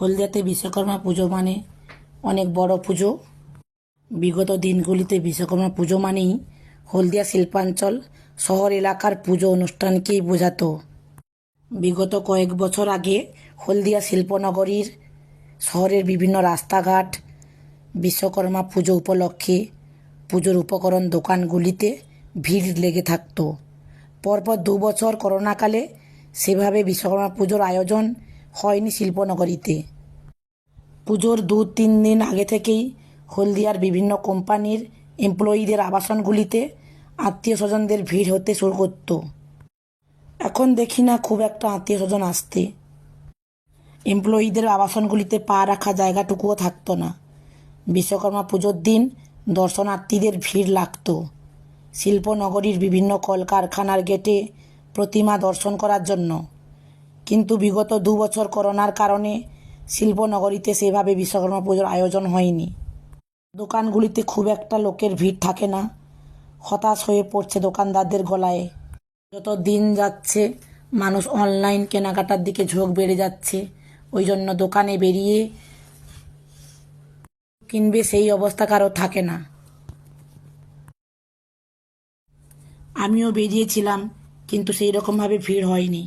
হলদিয়াতে বিশ্বকর্মা পুজো মানে অনেক বড় পুজো। বিগত দিনগুলিতে বিশ্বকর্মা পুজো মানেই হলদিয়া শিল্পাঞ্চল শহর এলাকার পুজো অনুষ্ঠানকেই বোঝাতো। বিগত কয়েক বছর আগে হলদিয়া শিল্পনগরীর শহরের বিভিন্ন রাস্তাঘাট, বিশ্বকর্মা পুজো উপলক্ষে পুজোর উপকরণ দোকানগুলিতে ভিড় লেগে থাকতো। পরপর দু বছর করোনাকালে সেভাবে বিশ্বকর্মা পুজোর আয়োজন হয়নি শিল্পনগরীতে। পুজোর দু তিন দিন আগে থেকেই হলদিয়ার বিভিন্ন কোম্পানির এমপ্লয়িদের আবাসনগুলিতে আত্মীয় স্বজনদের ভিড় হতে শুরু করতো। এখন দেখি না খুব একটা আত্মীয় স্বজন আসতে। এমপ্লয়িদের আবাসনগুলিতে পা রাখা জায়গাটুকুও থাকতো না। বিশ্বকর্মা পুজোর দিন দর্শনার্থীদের ভিড় লাগতো। শিল্পনগরীর বিভিন্ন কলকারখানার গেটে প্রতিমা দর্শন করার জন্য কিন্তু বিগত দু বছর করোনার কারণে শিল্পনগরীতে সেভাবে বিশ্বকর্মা পুজোর আয়োজন হয়নি। দোকানগুলিতে খুব একটা লোকের ভিড় থাকে না। হতাশ হয়ে পড়ছে দোকানদারদের গলায়। যত দিন যাচ্ছে, মানুষ অনলাইন কেনাকাটার দিকে ঝোঁক বেড়ে যাচ্ছে। ওই জন্য দোকানে বেরিয়ে কিনবে সেই অবস্থা কারও থাকে না। আমিও বেরিয়েছিলাম, কিন্তু সেই রকমভাবে ভিড় হয়নি।